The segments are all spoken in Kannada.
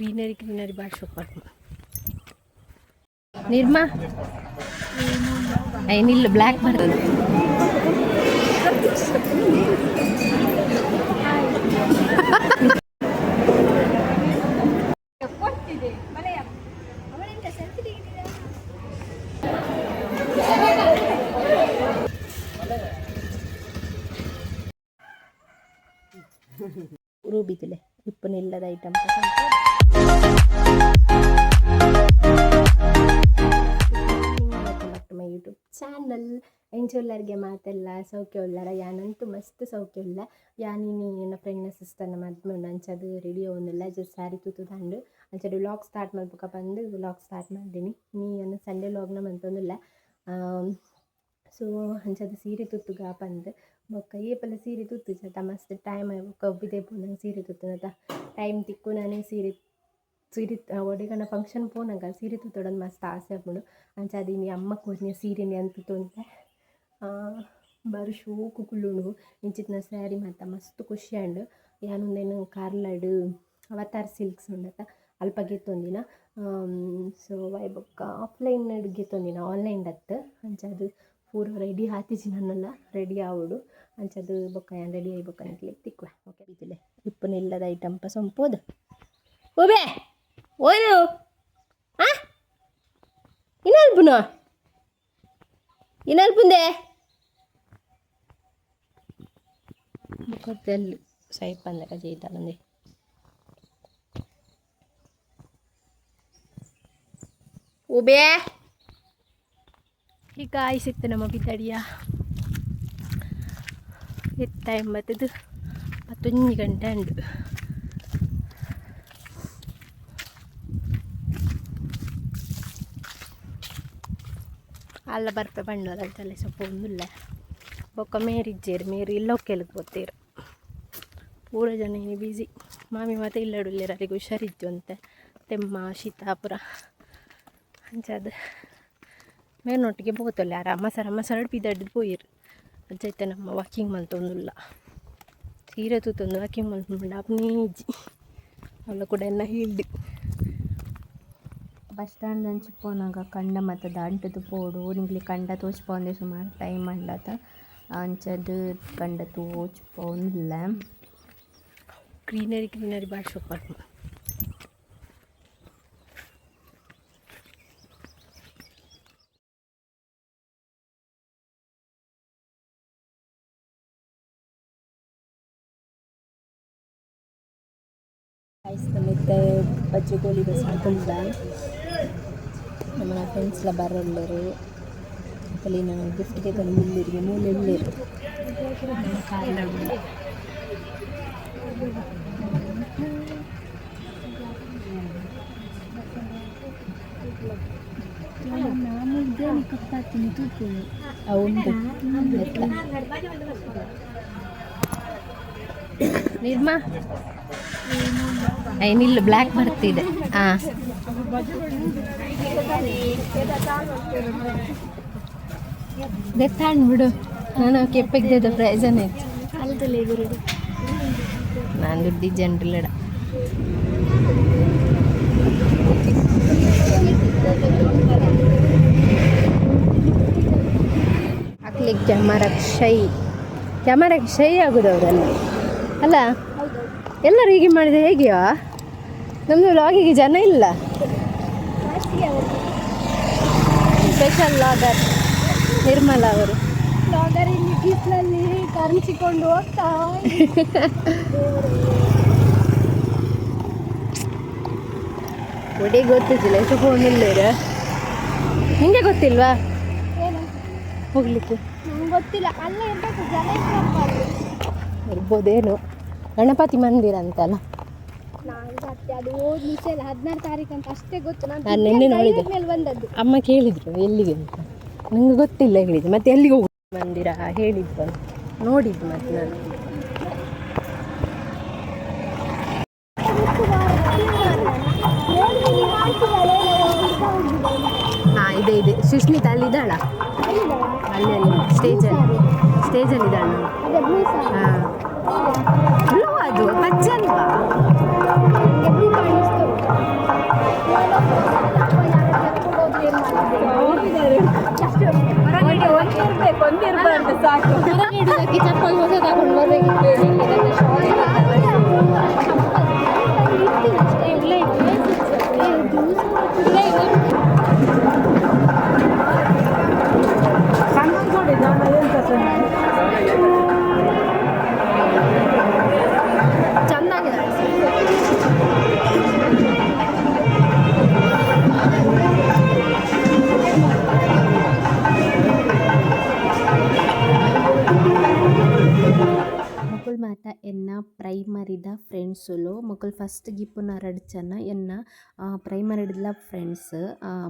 ಗ್ರೀನರಿ ಗ್ರೀನರಿ ಭಾಳ ಸೂಪರ್ ನಿರ್ಮಾ ಏನಿಲ್ಲ ಬ್ಲ್ಯಾಕ್ ಬರ್ತದೆ ರೂಬಿದಿಲೆ ಎಂಚೊಲ್ಲರಿಗೆ ಮಾತೆಲ್ಲ ಸೌಖ್ಯ ಉಳ್ಳಾರ ಯಾನಂತೂ ಮಸ್ತ್ ಸೌಖ್ಯ ಉಳ್ಳ ಯಾನಿನಿ ನನ್ನ ಫ್ರೆಂಡ್ನ ಸಿಸ್ಟರ್ನ ಮದ್ಮೆ ಅಂಚದು ರೆಡಿ ಅವನ್ನೆಲ್ಲ ಜಸ್ಟ್ ಸ್ಯಾರಿ ತೂತು ತಂಡು ಅಂಚದು ವ್ಲಾಗ್ ಸ್ಟಾರ್ಟ್ ಮಾಡ್ಬೇಕ ಬಂದು ವ್ಲಾಗ್ ಸ್ಟಾರ್ಟ್ ಮಾಡ್ತೀನಿ ನೀ ಅನ್ನ ಸಂಡೇ ವ್ಲಾಗ್ನ ಮಂತೊಂದಿಲ್ಲ. ಸೊ ಅಂಚದು ಸೀರೆ ತುತ್ತುಗ ಬಂದು ಬೊಕ್ಕ ಏಪಲ ಸೀರೆ ತುತ್ತು ಮಸ್ತ್ ಟೈಮ್ ಕಬ್ಬಿದೆ ಬಿದೆ ಪೋನಂಗೆ ಸೀರೆ ತುತ್ತುನತ ಟೈಮ್ ತಿಕ್ಕು ನಾನೇ ಸೀರೆ ಸೀರೆ ಒಡೆಗನ ಫಂಕ್ಷನ್ ಪೋನಂಗ ಸೀರೆ ತುತ್ತೋಡೋದು ಮಸ್ತ್ ಆಸೆ ಆಪುಂಡು ಅಂಚ ಅದಿನಿ ಅಮ್ಮ ಕೂರ್ನಿ ಸೀರೆನಿ ಅಂತ ಬರು ಶೋಕು ಕುಲ್ಲುಂಡು. ಇಂಚಿತ್ನ ಸ್ಯಾರಿ ಮಾತ ಮಸ್ತ್ ಖುಷಿ ಅಂಡು ಯಾನುಂದೇನು ಕಾರ್ಲಡ್, ಅವತಾರ್ ಸಿಲ್ಕ್ಸ್ ಉಂಡತ, ಅಲ್ಪ ಗೆತ್ತೊಂದಿನ. ಸೊ ವೈ ಬೊಕ್ಕ ಆಫ್ಲೈನ್ ಗೆತ್ತೊಂದಿನ, ಆನ್ಲೈನ್ ದತ್ತ್. ಅಂಚ ಅದು ಪೂರ ರೆಡಿ ಹಾತಿಜಿ ನನ್ನೆಲ್ಲ ರೆಡಿ ಆವಡು. ಅಂಚದು ಬೊಕ್ಕ ಯಾನ್ ರೆಡಿ ಆಗಿ ಬೊಕ್ಕ ನಿಕ್ಲೆ ತಿಕ್ವೆ ಓಕೆ ಇದಿಲೆ ಇಪ್ಪನಿಲ್ಲದ ಐಟಮ್ ಪ ಸೊಂಪೋದು. ಓಬೆ ಓನು ಆ? ಇನಲ್ಪುನು? ಮುಖದಲ್ಲಿ ಸೈಪ್ ಅಂದಕ ಜೈತಾನಂದೆ ಓಬೆ ಈಗ ಆಯ್ಸಿತ್ತು ನಮ್ಮ ಬಿದ್ದಡಿಯ ಎತ್ತ ಎಂಬತ್ತದು ಮತ್ತೊಂದು ಗಂಟೆ ಅಂಡು ಅಲ್ಲ ಬರ್ಪೆ ಬಂಡೋರ ತಲೆ ಸ್ವಲ್ಪ ಒಂದಿಲ್ಲ ಬೊಕ್ಕ ಮೇರಿಜ್ಜೇರು ಮೇರಿ ಇಲ್ಲೊಕ್ಕೆಲ್ಗೆ ಗೊತ್ತೇರು ಪೂರ ಜನ ಏನು ಬ್ಯುಸಿ ಮಾಮಿ ಮಾತ್ರ ಇಲ್ಲಾಡುಲ್ಲ ಎಲ್ಲರಿಗೂ ಹುಷಾರಿತ್ತು ಅಂತೆ. ತೆಮ್ಮ ಶೀತಾಪುರ ಅಂಚಾದ ಮೇಲ್ನೊಟ್ಟಿಗೆ ಬೋತಲ್ಲ ಯಾರ? ಅಮ್ಮ ಸರ್, ಅಮ್ಮ ಸರಡ್ ಬಿದ್ದಾಡಿದ್ದು ಪೋಯಿರು ಅಜ್ಜೈತೆ ನಮ್ಮ ವಾಕಿಂಗ್ ಮಲ್ತೊಂದುಲ್ಲ ಸೀರೆ ತೂತೊಂದು ವಾಕಿಂಗ್ ಮಲ್ಕೊಂಡು ಅಪ್ನೇಜಿ ಅವಳ ಕೂಡ ಎಲ್ಲ ಹೀಲ್ಡು ಬಸ್ ಸ್ಟ್ಯಾಂಡ್ ಅಂಚಿ ಪೋನಾಗ ಕಂಡ ಮತ್ತು ದಾಂಟದು ಪೋಡು. ನಿಂಗ್ಲಿ ಕಂಡ ತೋಚ್ಪೋಂದೆ ಸುಮಾರು ಟೈಮ್ ಮಾಡ್ಲತ್ತ ಅಂಚದ ಕಂಡ ತೋಚ್ಪೋಂದಿಲ್ಲ ಗ್ರೀನರಿ ಗ್ರೀನರಿ ಭಾಳ ಸೂಪರ್ ಐಸ್ ಮತ್ತೆ ಬಜ್ಜಿ ಗೋಳಿ ಬಸ್ಕೊಂಡ ನಮ್ಮ ಫ್ರೆಂಡ್ಸ್ಲ ಬರೋಲ್ಲರು ಅಲ್ಲಿ ನಾನು ಗಿಫ್ಟ್ಗೆ ತಂದು ಮುಲ್ಲಿರಿಗೆ ಮೂಲೆಲ್ಲರು ನಾನು ಕಪ್ಪಾತೀನಿ ತೂತು ಉಂಟು ನಿರ್ಮಾ ಏನಿಲ್ಲ ಬ್ಲ್ಯಾಕ್ ಬರ್ತಿದೆ. ಹಾಂ ದೆತ್ತಾಣ್ ಬಿಡು. ನಾನು ಕೆಪ್ಪೆಗ್ದೆ ಪ್ರಯೋಜನ ಇತ್ತು ನಾನು ದುಡ್ಡಿ ಜನರಿಲ್ಲಡ ಹಾಕ್ಲಿಕ್ಕೆ ಶೈ. ಕ್ಯಾಮರಾಕ್ಕೆ ಶೈ ಆಗೋದು ಅವರಲ್ಲಿ ಅಲ್ಲ. ಎಲ್ಲರೂ ಹೀಗೆ ಮಾಡಿದರೆ ಹೇಗೆಯೋ? ನಮ್ಮದು ಲಾಗಿಗೆ ಜನ ಇಲ್ಲ. ಸ್ಪೆಷಲ್ ಲಾಗರ್ ನಿರ್ಮಲ ಅವರು. ಲಾಗರ್ ಇಲ್ಲಿ ಬಿಸಿಲಲ್ಲಿ ಕರ್ಚಿಕೊಂಡು ಹೋಗ್ತಾ ಒಡೆ ಗೊತ್ತಿದ್ದಿಲ್ಲ ಎಷ್ಟು ಫೋನ್ ಇಲ್ಲ ನಿಂಗೆ ಗೊತ್ತಿಲ್ವಾ? ಹೋಗ್ಲಿಕ್ಕೆ. ಗೊತ್ತಿಲ್ಲ. ಅಲ್ಲೇ ಎಂತ ಜನ ಇರ್ಬೇಕು ಅಲ್ಲಿ. ಇರ್ಬೋದೇನು. ಗಣಪತಿ ಮಂದಿರ ಅಂತಲ್ಲ. ಅದು ಹೋದ ನಿಮಿಷ ಹದಿನಾರು ತಾರೀಕು ಅಂತ ಅಷ್ಟೇ ಗೊತ್ತು. ನಾನು ನಾನು ನಿನ್ನೆ ನೋಡಿದೆ. ಮೇಲೆ ಬಂದದ್ದು. ಅಮ್ಮ ಕೇಳಿದ್ರು ಎಲ್ಲಿಗೆ ಅಂತ. ನಂಗೆ ಗೊತ್ತಿಲ್ಲ ಹೇಳಿದ್ದು. ಮತ್ತೆ ಎಲ್ಲಿಗೆ ಹೋಗಿ ಮಂದಿರ ಹೇಳಿದ್ದು ನೋಡಿದ್ದು ಮತ್ತೆ ನಾನು. ರಶ್ಮಿತಾ ಅಲ್ಲಿದ್ದಾಳ? ಅಲ್ಲಿ ಅಲ್ಲಿ ಸ್ಟೇಜಲ್ಲಿ ಸ್ಟೇಜಲ್ಲಿ ಇದ್ದಾಳ ಹಾಂ. ಬ್ಲೂ ಅದು ಪಚ್ಚ ಅಲ್ವಾ? ಹೊರಗಡೆ ಒಂದಿರಬೇಕು ಸಾಕು. ಚಪ್ಪಲ್ ತಗೊಂಡು ಫ್ರೆಂಡ್ಸುಲು ಮಕ್ಕಳು ಫಸ್ಟ್ ಗಿಪ್ಪುನ ಚೆನ್ನ, ಎನ್ನ ಪ್ರೈಮರಿಡ್ಲ ಫ್ರೆಂಡ್ಸ್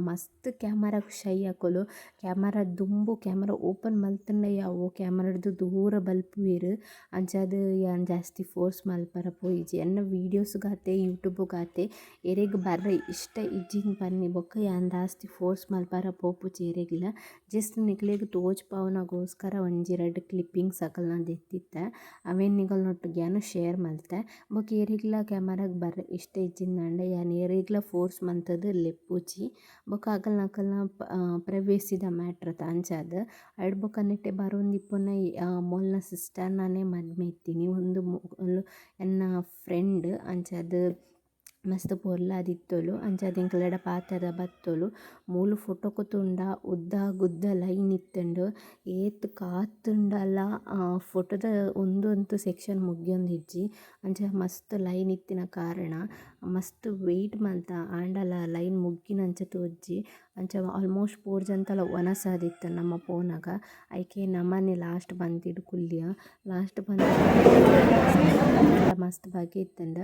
ಮಸ್ತ್ ಕ್ಯಾಮರ ಶೈ ಆಕೊಲು ಕ್ಯಾಮರಾ ದುಂಬು ಕ್ಯಾಮರಾ ಓಪನ್ ಮಲ್ತಂಡ ಯಾವು ಕ್ಯಾಮರಾಡ್ದು ದೂರ ಬಲ್ಪುವೆರ್ ಅಂಚಾದ್ ಯಾನ್ ಜಾಸ್ತಿ ಫೋರ್ಸ್ ಮಲ್ಪರ ಪೋಯಿಜಿ ಎನ್ನ ಯೂಟ್ಯೂಬ್ ಗಾತೆ ಎರೆಗ್ ಬರ್ರೆ, ಇಷ್ಟ ಇಜ್ಜಿಂದ್ ಬನ್ನಿ ಬೊಕ್ಕ ಯಾನ್ ಜಾಸ್ತಿ ಫೋರ್ಸ್ ಮಲ್ಪರ ಪೋಪು ಚೇರೆಗಿಲ್ಲ ಜಸ್ಟ್ ನಿಕ್ಲೆಗ್ ತೋಜ್ಪಾವನಗೋಸ್ಕರ ಒಂಜಿ ರಡ್ಡ್ ಕ್ಲಿಪ್ಪಿಂಗ್ಸ್ ಅಕಲ್ನ ನಿಗಲ್ ಅವೇನ್ ಗ್ಯಾನು ಶೇರ್ ಮಲ್ತೆ. ಬೊಕ ಏರಿಗ್ಲ ಕ್ಯಾಮರಾಗ ಬರ್ರೆ. ಇಷ್ಟ ಇಜ್ಜಿಂದಾಂಡ ಯಾನ್ ಏರಿಗ್ಲ ಫೋರ್ಸ್ ಮಂತದ್ ಲೆಪ್ಪುಜಿ ಬೊಕ ಅಕಲ್ನ ಅಕಲ್ನ ಪ್ರವೇಶಿದ ಮ್ಯಾಟ್ರ್ ಅಂಚಾದ್ ಅಡ್ ಬೊಕ ನೆಟ್ಟೆ ಬರೊಂದಿಪ್ಪುನ ಮೊಲ್ನ ಸಿಸ್ಟರ್ನನೆ ಮದ್ಮೆ ಇತ್ತೀನಿ. ಮೊಲು ಎನ್ನ ಫ್ರೆಂಡ್ ಅಂಚಾದ್ ಮಸ್ತ್ ಪೊರ್ಲಾದಿತ್ತೊಲು ಅಂಚಾದ್ ಎಂಕ್ಲೆಡ ಪಾತೆರ್ದ ಬತ್ತೊಲು, ಮೂಲು ಫೋಟೋಕು ತೂಂಡ, ಉದ್ದ ಗುದ್ದ ಲೈನ್ ಇತ್ತುಂಡು ಏತ್ ಕಾತುಂಡಲ ಫೊಟೊದ ಉಂದು ಒಂತು ಸೆಕ್ಷನ್ ಮುಗಿಯೊಂದಿಜ್ಜಿ ಅಂಚ ಮಸ್ತ್ ಲೈನ್ ಇತ್ತಿನ ಕಾರಣ, ಮಸ್ತ್ ವೆಯ್ಟ್ ಮಂತ ಆಂಡಲ ಲೈನ್ ಮುಗ್ಗಿನಂಚ ತೋಜ್ಜಿ, ಅಂಚ ಆಲ್ಮೋಸ್ಟ್ ಪೋರ್ ಜಂತಲ ಒನಸಾದಿತ್ತು ನಮ್ಮ ಪೋನಗ, ಐಕೆ ನಮನೆ ಲಾಸ್ಟ್ ಬಂದಿಡ್ ಕುಲ್ಯ, ಲಾಸ್ಟ್ ಬಂದ ಮಸ್ತ್ ಬಗೆ ಇತ್ತಂಡ,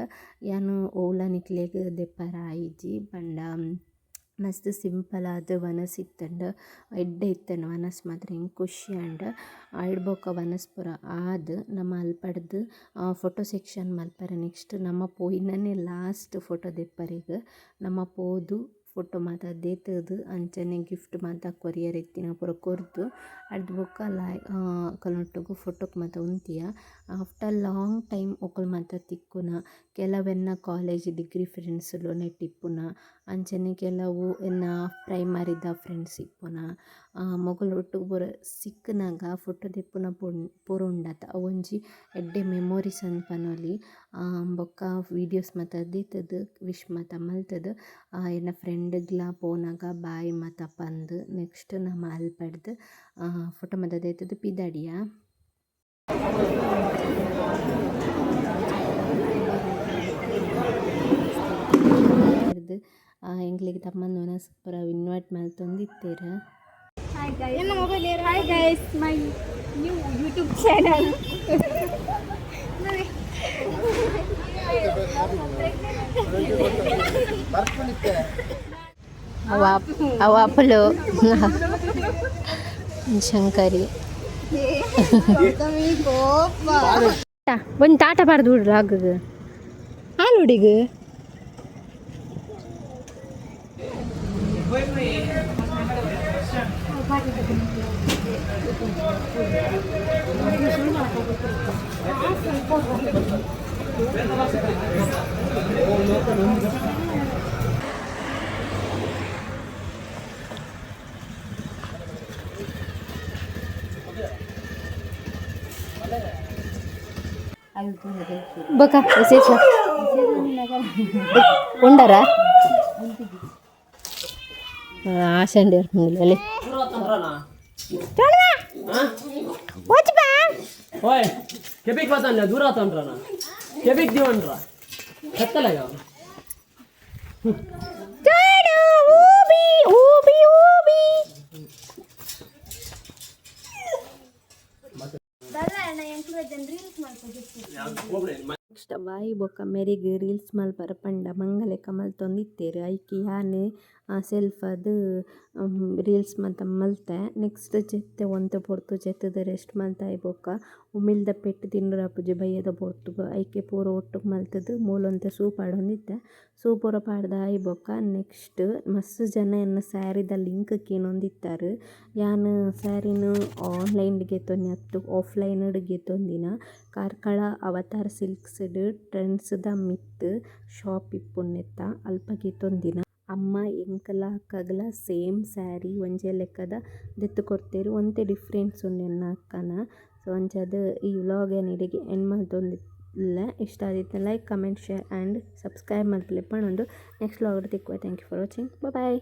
ಯಾನು ಓಲ ನಿಕ್ಲೆಗ್ ದೆಪ್ಪರ ಆಯಿಜ್ಜಿ ಪಂಡ ಮಸ್ತ್ ಸಿಂಪಲ್ ಆದ್ ವನಸ್ ಇತ್ತಂಡ, ಎಡ್ಡೆ ಇತ್ತಂಡ ವನಸ್ ಮಾತ್ರ ಎಂಕ್ ಖುಷಿ ಆಂಡ್ ಐಡ್ ಬೊಕ ವನಸ್ ಪೂರ ಆದ್ ನಮ ಅಲ್ಪಡ್ದ್ ಫೋಟೋ ಸೆಕ್ಷನ್ ಮಲ್ಪರೆ ನೆಕ್ಸ್ಟ್ ನಮ್ಮ ಪೋಯಿನನೆ ಲಾಸ್ಟ್ ಫೋಟೋ ದೆಪ್ಪರೆಗ್ ನಮ್ಮ ಪೋದು ಫೊಟೊ ಮಾತ ದೆತುದು ಅಂಚನೆ ಗಿಫ್ಟ್ ಮಾತ ಕೊರಿಯರ್ ಇತ್ತಿನ ಪೂರ ಕೊರ್ದು. ಅಡ್ ಬೊಕ ಲಾಯ್ ಅಕಲ್ನೊಟ್ಟುಗು ಫೊಟೊಕ್ ಮಾತ ಉಂತಿಯ. ಆಫ್ಟರ್ ಲಾಂಗ್ ಟೈಮ್ ಒಕುಲು ಮಾತ ತಿಕ್ಕುನ. ಕೆಲವೆನ್ನ ಕಾಲೇಜ್ ಡಿಗ್ರಿ ಫ್ರೆಂಡ್ಸ್ ನೆಟ್ಟ್ ಇಪ್ಪುನ ಅಂಚನೆ ಕೆಲವು ಎನ್ನ ಪ್ರೈಮರಿದ ಫ್ರೆಂಡ್ಸ್ ಇಪ್ಪುನ. ಮೊಗುಲ್ ಒಟ್ಟುಗು ಪೂರ ಸಿಕ್ಕುನಗ ಫೊಟೊ ದೆಪ್ಪುನ ಪೂರ ಉಂಡತ ಅವೊಂಜಿ ಎಡ್ಡೆ ಮೆಮೊರೀಸ್ ಪನೊಲಿ ಬೊಕ್ಕ ವೀಡಿಯೋಸ್ ಮಾತ ದೆತುದು ವಿಶ್ ಮಾತ, ಮಲ್ತುದು ಎನ್ನ ಫ್ರೆಂಡ್ಗ್ಲ ಪೋನಾಗ ಬಾಯಿ ಮಾತ ಪಂದ್, ನೆಕ್ಸ್ಟ್ ನಮ ಅಲ್ಪಡ್ದ್ ಫೊಟೊ ಮಾತ ದೆತುದು ಪಿದಡಿಯ. ಎಂಕ್ಲೆಗ್ ತಮ್ಮಂದು ವನಸ್ ಪೂರ ಇನ್ವೈಟ್ ಮಲ್ತೊಂದಿತ್ತೆರ್ ನನ್ನ mobile hi guys my new YouTube channel ಅವ ಅವ ಅಪ್ಪಲು ಶಂಕರಿ ಒಂದು ತಾಟ ಬಾರ್ದು ಬಿಡ್ರಿ ಆಗದು ಹಾಲು ಹುಡಿಗು बघा विशेष ఉండరా ఆశండి వెళ్ళి ಓಯ್ ಕೆಬಿಕ್ ಬರ್ತಾನೆ ದೂರ ಆತನ್ರಣ ಕೆಬಿಕ್ ದಿವನ್ರ ಕತ್ತಲಾಗ ನೆಕ್ಸ್ಟ್ ಬಾಯಿ ಬೊಕ್ಕ ಮೆರೆಗ್ ರೀಲ್ಸ್ ಮಲ್ಪರ ಪಂಡ ಮಂಗಲೆ ಕಮಲ್ ತೊಂದಿತ್ತೇರು ಐಕಿ ಯಾನೆ ಸೆಲ್ಫ್ ಅದು ರೀಲ್ಸ್ ಮತ್ತು ಮಲ್ತೆ. ನೆಕ್ಸ್ಟ್ ಜೆತ್ತೆ ಒಂತೆ ಪೊರ್ತು ಜೆತ್ತದ ರೆಸ್ಟ್ ಮಲ್ತಾಯಿ ಬೊಕ್ಕ ಉಮಿಲ್ದ ಪೆಟ್ಟು ತಿನ್ನರ ಪೂಜೆ ಬೈಯದ ಪೊರ್ತು. ಐಕೆ ಪೂರ ಒಟ್ಟು ಮಲ್ತದ ಮೂಲೊಂತೆ ಸೂಪ್ ಆಡೊಂದಿತ್ತೆ. ಸೂಪ್ ಪೂರ ಪಾಡ್ದ ಆಯಿ ಬೊಕ್ಕ ನೆಕ್ಸ್ಟ್ ಮಸ್ತ್ ಜನ ಎನ್ನ ಸ್ಯಾರಿದ ಲಿಂಕ್ ಕೇನೊಂದಿತ್ತಾರೆ ಯಾನ್ ಸ್ಯಾರಿನ ಆನ್ಲೈನ್ ಗೆತ್ತೊಂದಿ ಅತ್ತು ಆಫ್ಲೈನ್ಡ್ಗೆ ತೊಂದಿನ. ಕಾರ್ಕಳ, ಅವತಾರ್ ಸಿಲ್ಕ್ಸ್ಡ್ ಟ್ರೆಂಡ್ಸ್ದ ಮಿತ್ ಶಾಪ್ ಇಪ್ಪುನೆತ್ತ ಅಲ್ಪ ತೊಂದಿನ. ಅಮ್ಮ, ಎಂಕಲ ಅಕ್ಕಗಲ ಸೇಮ್ ಸ್ಯಾರಿ, ಒಂಜೆ ಲೆಕ್ಕದ ದೆತ್ತು ಕೊರ್ತೆರ್ ಒಂತೆ ಡಿಫ್ರೆನ್ಸ್ ಉಂಡು ಅಕ್ಕನ. ಸೊ, ಅಂಚಾದ್ ಈ ವ್ಲಾಗ್ ಏನು ಇಡೆಗೆ ಎಂಡ್ ಮಾಡ್ತೊಂದಿಲ್ಲ ಇಷ್ಟ ಆದಿತ್ತು like, comment, share and subscribe ಮಲ್ಪಲೆ ಪಣೊಂದು next vlog ತಿಕ್ಕುವ. Thank you for watching. Bye